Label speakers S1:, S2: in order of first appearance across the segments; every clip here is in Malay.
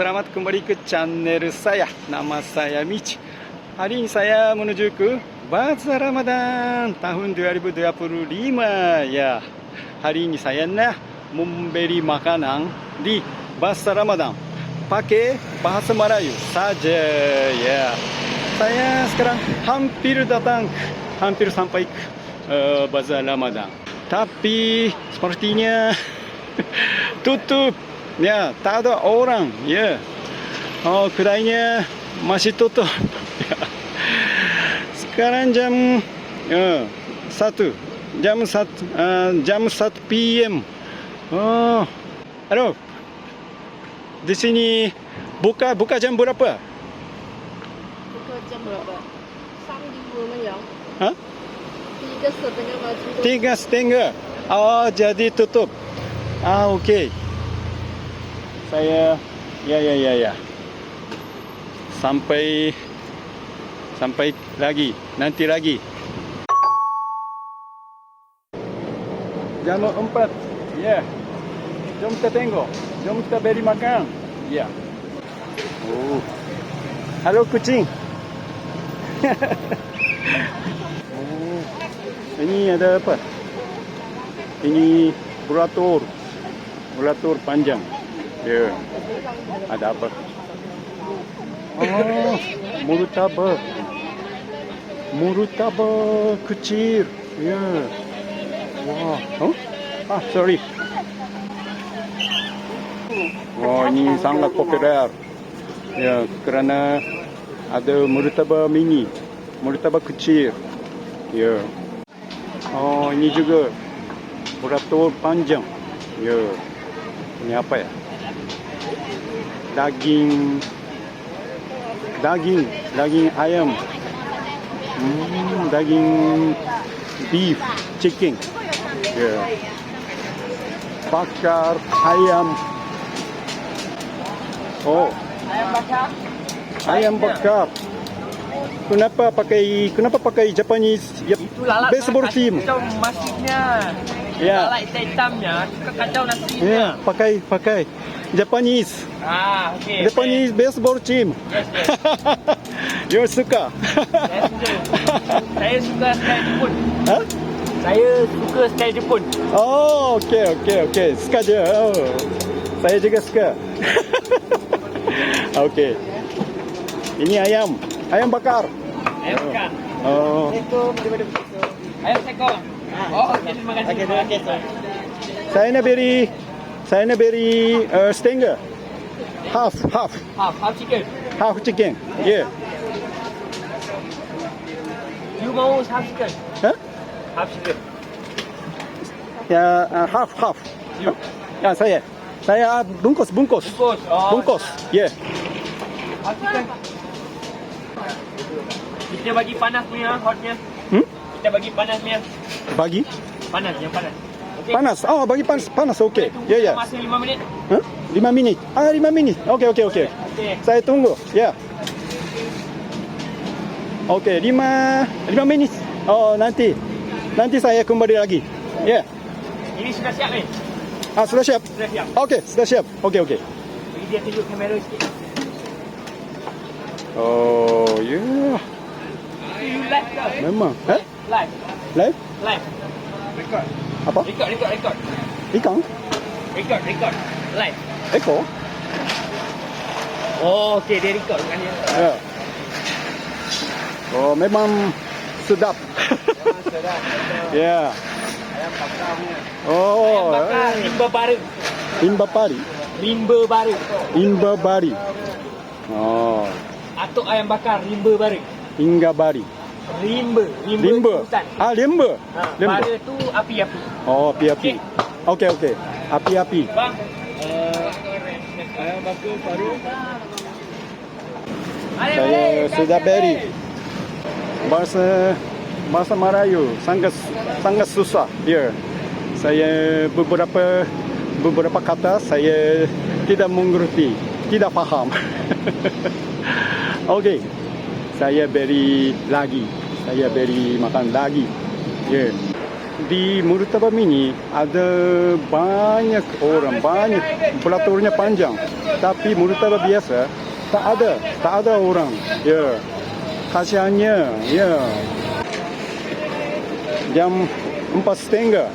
S1: selamat kembali ke channel saya. Nama saya Mitch. Hari ini saya menuju ke Bazar Ramadan tahun 2025. Ya, hari ini saya nak membeli makanan di Bazar Ramadan. Pakai bahasa Melayu saja. Ya, saya sekarang hampir datang, hampir sampai ke uh, Bazar Ramadan. Tapi sepertinya tutup. Ya, tak ada orang. Ya. Oh, kedainya masih tutup. Sekarang jam ya, satu. Jam satu, uh, jam satu PM. Oh, halo. Di sini buka buka jam berapa?
S2: buka jam berapa? Tiga setengah.
S1: Tiga setengah. Oh, jadi tutup. Ah, okey. Saya ya ya ya ya. Sampai sampai lagi, nanti lagi. Jam empat. Ya. Jom kita tengok. Jom kita beri makan. Ya. Oh. Halo kucing. oh. Ini ada apa? Ini burator. Burator panjang. Ya. Ada apa? Oh, murutaba. Murutaba kecil. Ya. Wah. Oh? Ah, sorry. Oh, ini sangat populer. Ya, kerana ada murutaba mini. Murutaba kecil. Ya. Oh, ini juga burator panjang. Ya. Ini apa ya? Daging daging daging ayam. Hmm, daging beef, chicken. Ya. Bakar ayam. Oh,
S2: Ayam bakar.
S1: ayam bakar. Kenapa pakai kenapa pakai Japanese ya,
S3: Itulah lah
S1: baseball team?
S3: Kacau masjidnya
S1: Ya.
S3: Tak like hitam-hitamnya Suka kacau nasinya
S1: Ya, pakai pakai Japanese.
S3: Ah, okay
S1: Japanese baseball team.
S3: Yes, yes.
S1: you suka?
S3: Saya suka Saya suka style Jepun
S1: ha?
S3: Saya suka style Jepun
S1: Oh, okey okey okey. Suka je. Oh. Saya juga suka. okey. Ini ayam. Ayam bakar.
S3: Ayam bakar
S1: Oh.
S3: Ayam sekor Oh, okay, terima kasih Terima kasih
S1: Saya nak beri beri uh, setengah. Half, half.
S3: Half, half chicken
S1: Half chicken. Yeah.
S3: You mau half chicken?
S1: Huh?
S3: Half chicken
S1: Ya, uh, half, half.
S3: You
S1: Ya, saya. Saya bungkus, bungkus.
S3: Bungkus oh,
S1: Bungkus. Yeah.
S3: Half chicken Kita bagi panas punya, hotnya
S1: Hmm?
S3: Kita bagi panas punya
S1: Bagi
S3: Panas, yang panas
S1: panas. Oh, bagi panas, panas. Okey. Ya, ya.
S3: Masa 5 minit
S1: Huh? Lima minit. Ah, lima minit. Okey, okey, okey.
S3: Okay
S1: Saya tunggu. Ya. Okey, lima lima minit. Oh, nanti. Nanti saya kembali lagi. Ya.
S3: Ini sudah siap ni
S1: Ah, sudah siap.
S3: Sudah siap
S1: Okey, sudah siap. Okey, okey.
S3: Bagi dia tunjuk kamera sikit
S1: Oh, ya. Yeah.
S3: You live ke?
S1: Memang. Eh?
S3: Live
S1: Live?
S3: Live Record
S1: Apa?
S3: Record, record, record
S1: Ikan?
S3: Record, record Live
S1: Ekor?
S3: Oh, okay, dia record bukan dia
S1: Ya. Oh, memang sedap. Ya. Oh,
S3: Ayam bakar limba baru
S1: Imba pari.
S3: Limba baru
S1: Imba bari. Oh,
S3: Atuk ayam bakar limba baru
S1: Ingga bari.
S3: Limba Limba,
S1: Limba.
S3: hutan
S1: Ah, limba.
S3: ha,
S1: Limba.
S3: Bara tu api-api
S1: Oh, api-api. Okey, okey. Api-api.
S3: Bang uh, Ayam bakar baru
S1: Saya sudah beri. Bahasa bahasa Melayu sangat sangat susah. Ya. Saya beberapa beberapa kata saya tidak mengerti, tidak faham. Okey. Saya beri lagi. Saya beri makan lagi. Ya. di Murtabak Mini ada banyak orang, banyak pelaturnya panjang. Tapi Murtabak biasa tak ada, tak ada orang. Ya, kasihannya. Ya. Jam empat setengah,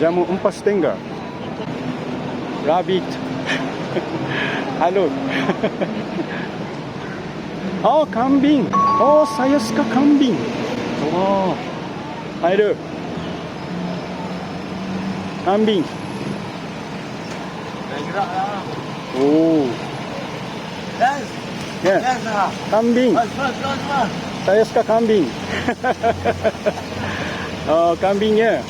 S1: jam empat setengah. Rabbit. Halo. oh, kambing. Oh, saya suka kambing. Oh, ada. Kambing.
S4: Dah gerak lah.
S1: Oh,
S4: Dance.
S1: ya.
S4: Dance lah.
S1: Kambing.
S4: Semua, semua, semua.
S1: Saya suka kambing. oh, kambingnya.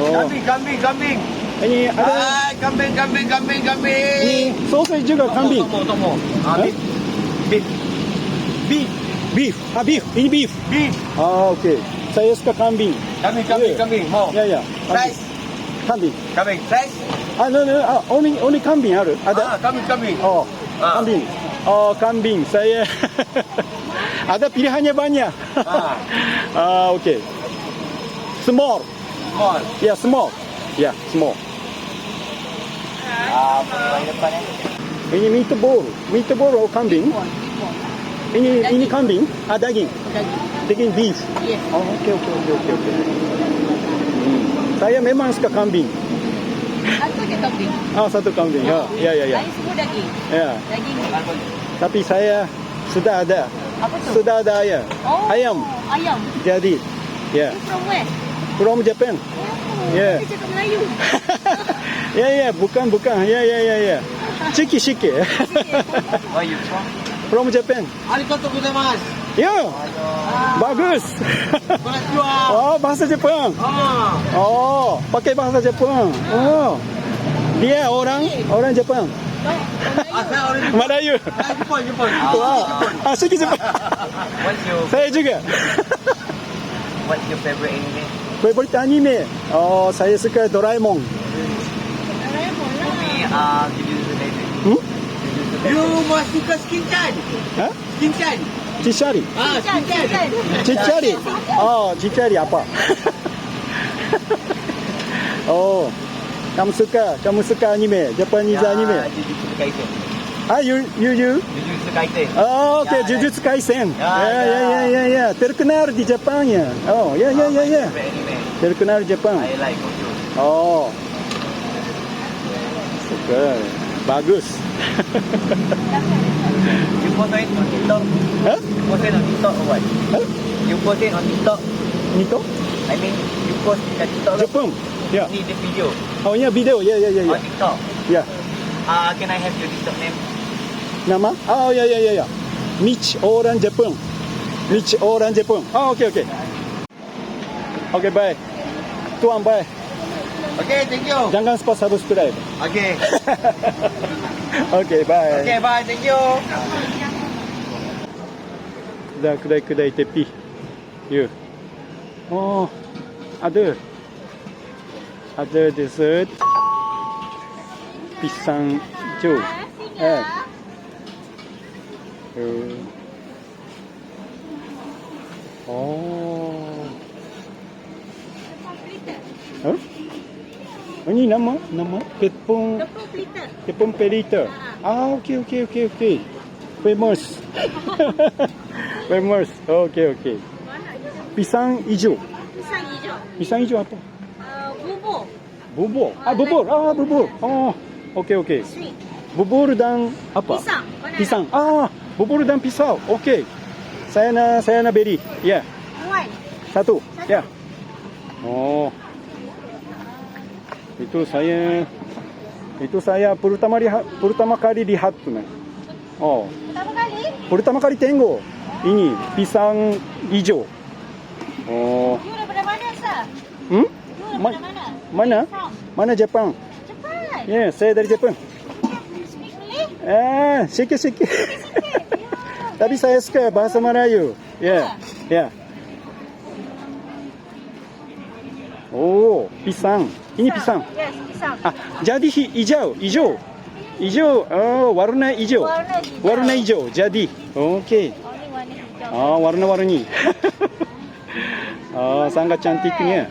S1: Oh,
S4: Kambing, kambing, kambing.
S1: ini ada.
S4: Hai, kambing, kambing, kambing, kambing.
S1: Ini sausage juga kambing.
S4: Tomo, tomo. Ah,
S1: Hah?
S4: beef. Beef. Beef.
S1: Beef. Ah, beef. Ini beef.
S4: Beef.
S1: Ah, okey. Saya suka kambing.
S4: Kambing, kambing,
S1: Ya.
S4: kambing. Mau.
S1: Ya, ya. Kambing.
S4: Rice.
S1: Kambing.
S4: Kambing. Rice.
S1: Ah, no, no. Ah, only, only kambing ada. Ada.
S4: Ah, kambing, kambing.
S1: Oh,
S4: Ah.
S1: kambing. Oh, kambing. Saya ada pilihannya banyak.
S4: Ah.
S1: ah, okey. Small.
S4: Small.
S1: Ya, small. Ya, small.
S4: Ah, paling depan ni.
S1: Ini meatball. Meatball kambing. Ini ini kambing. Ah, daging.
S2: Daging.
S1: Daging beef.
S2: Yes.
S1: Oh, okey, okey, okey, okey, okey. Hmm. Saya memang suka kambing.
S2: Satu je kambing.
S1: Ah, satu kambing. Ya, ya, ya, ya.
S2: Lain semua daging.
S1: Ya.
S2: Daging.
S1: Tapi saya sudah ada.
S2: Apa tu?
S1: Sudah ada ayam.
S2: Oh,
S1: Ayam.
S2: Ayam.
S1: Jadi, ya.
S2: You from where?
S1: From Japan.
S2: Oh,
S1: Yeah.
S2: Cakap Melayu.
S1: ya, ya, bukan, bukan. Ya, ya, ya, ya. Ciki, ciki.
S4: Where you from?
S1: From Japan.
S4: Arigatou gozaimasu.
S1: Ya, bagus.
S4: Konnichiwa.
S1: oh, bahasa Jepang.
S4: Ah.
S1: Oh, pakai bahasa Jepang. Oh. Dia orang orang Jepang.
S4: Ah, saya orang
S1: Melayu.
S4: Ah, Jepun, Jepun.
S1: Wah, ah, sikit Jepang.
S4: What's your
S1: Saya juga.
S4: What's your favorite anime?
S1: Favorite anime. Oh, saya suka Doraemon.
S4: For me, uh, Jujutsu Kaisen.
S1: Hmm?
S4: You must suka Skin-chan.
S1: Ha?
S4: Skin-chan.
S1: Cicari.
S4: Ah, Skin-chan.
S1: Cicari. Oh, cicari apa? oh. Kamu suka, kamu suka anime, Japanese
S4: Ya,
S1: anime.
S4: Jujutsu Kaisen.
S1: Ah, you, you, you.
S4: Jujutsu Kaisen.
S1: Oh, okay,
S4: Ya, ya.
S1: Jujutsu Kaisen.
S4: Ya,
S1: Ya, ya,
S4: ya.
S1: ya, ya, ya. Terkenal di Jepang ya. Oh, ya, ya,
S4: Ah,
S1: ya,
S4: my
S1: ya.
S4: favorite anime.
S1: Terkenal di Jepang.
S4: I like.
S1: Oh. Suka. Bagus.
S4: You post it on TikTok?
S1: Huh?
S4: You post it on TikTok or what?
S1: Huh?
S4: You post it on TikTok?
S1: Nito?
S4: I mean, you post kat TikTok.
S1: Jepang. Ya.
S4: Ni the video
S1: Oh, ya video. Ya, ya, ya, ya.
S4: on TikTok.
S1: Ya.
S4: Ah, can I have your TikTok name?
S1: Nama? Oh, ya, ya, ya, ya. Mich orang Jepang. Mich orang Jepang. Oh, okey, okey. Okey, bye. Tuan, bye.
S4: Okay, thank you.
S1: Jangan lupa subscribe.
S4: Okay.
S1: okey, bye.
S4: Okay, bye. Thank you.
S1: Dah kedai-kedai tepi. Ya. Oh, ada. Ada dessert. Pisang hijau. Eh. Uh. Oh. Ini nama? Nama? Tepung
S2: Tepung pelita.
S1: Tepung Perita. Ah, okey okey okey okey. Famous. Famous. Okey okey. Pisang hijau.
S2: Pisang hijau.
S1: Pisang hijau apa?
S2: Uh, bubur.
S1: Bubur. Ah, bubur. Ah, bubur. Oh. Okey okey.
S2: Sweet.
S1: Bubur dan apa?
S2: Pisang.
S1: Pisang. Ah, bubur dan pisau. Okey. Saya nak saya nak beri. Ya. Yeah. Satu.
S2: Satu.
S1: Ya. Oh. Itu saya itu saya pertama lihat pertama kali lihat tu nah. Oh.
S2: Pertama kali.
S1: Pertama kali tengok ini pisang hijau. Oh.
S2: You daripada mana, sir?
S1: Hmm?
S2: You
S1: Ma-
S2: mana?
S1: mana? Mana Jepang?
S2: Japan.
S1: Ya, yeah, saya dari Jepang.
S2: Malay?
S1: Ah, sikit-sikit. Tapi saya suka bahasa Melayu. Ya. Yeah. Ya. Yeah. Oh, pisang. Ini pisang.
S2: Yes, pisang.
S1: Ah, jadi hi- hijau, hijau. Hijau. Oh, warna hijau.
S2: Warna hijau.
S1: Warna hijau. Jadi. Okey. Ah, warna-warni. ah, sangat cantiknya.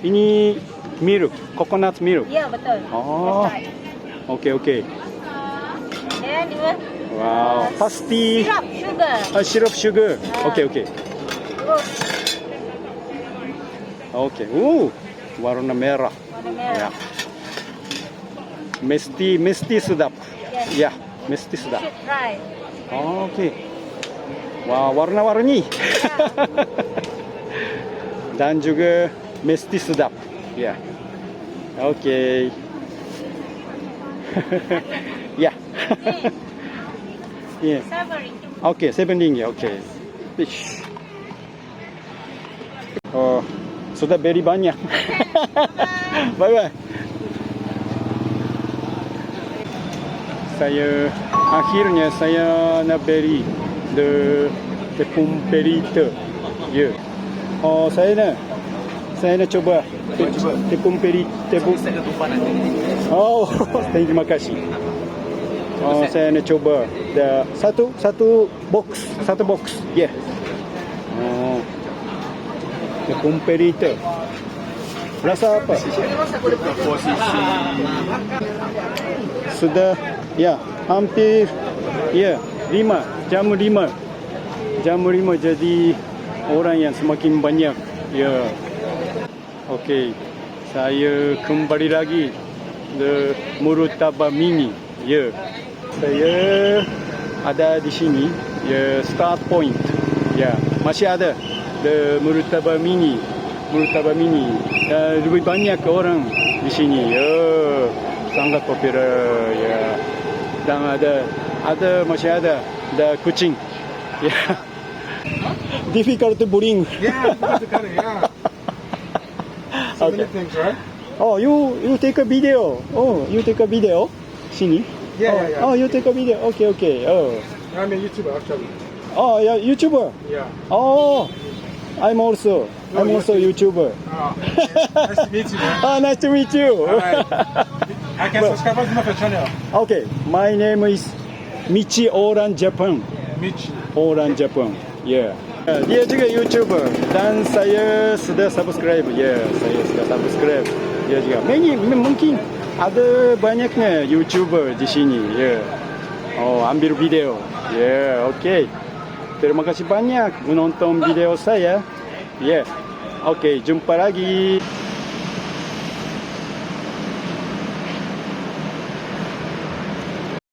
S1: Ini milk, coconut milk.
S2: Ya, betul.
S1: Oh. Okey, okey.
S2: Dia
S1: Wow, pasti.
S2: syrup, sugar.
S1: Ah, sirup sugar. Okey, okey.
S2: Terus
S1: Okey. Uh, warna merah.
S2: warna merah.
S1: Ya. Mesti mesti sedap.
S2: Yes.
S1: Ya, mesti sedap.
S2: Try.
S1: Oh, Okey. Wah, warna-warni. Dan juga mesti sedap. Ya. Okey. ya. Ya.
S2: Savory.
S1: Okey, seven ringgit. Okey. Ish. Oh, sudah beri banyak. bye bye. Saya akhirnya saya nak beri the the pumperito. Ya. Oh, saya nak saya nak coba the pumperito.
S4: Saya nanti.
S1: Oh, terima kasih. Oh, saya nak coba the satu satu box, satu box. Yeah. Oh. The pumperito. Rasa apa?
S4: Posisi.
S1: Sudah ya, hampir ya, lima, jam lima. Jam lima jadi orang yang semakin banyak. Ya. Okey. Saya kembali lagi the Murutaba Mini. Ya. Saya ada di sini ya start point. Ya, masih ada the Murutaba Mini. Murutaba Mini. Ya, lebih banyak orang di sini. Ya, sangat popular ya. Dan ada ada masih ada the kucing. Ya. Difficult to bring.
S5: Yeah, the kind of, yeah. So
S1: Okay.
S5: many things, right?
S1: Oh, you you take a video. Oh, you take a video. Sini.
S5: Yeah,
S1: oh,
S5: yeah, yeah.
S1: Oh, you take a video. Okay, okay. Oh.
S5: I'm a YouTuber, actually.
S1: Oh, yeah, YouTuber.
S5: Yeah.
S1: Oh, I'm also.
S5: Oh,
S1: I'm
S5: you-
S1: also YouTuber.
S5: Oh, nice to meet you, man.
S1: Ah, nice to meet you.
S5: Alright. I can
S1: Well-
S5: subscribe to my channel.
S1: okay, my name is Michi Oran Japan.
S5: Mitch.
S1: Oran Japan. Yeah. Dia juga YouTuber dan saya sudah subscribe. Yeah, saya sudah subscribe. Dia juga. Many, mungkin ada banyaknya YouTuber di sini. Yeah. Oh, ambil video. Yeah, okay. Terima kasih banyak menonton video saya. Yeah. Okay, jumpa lagi.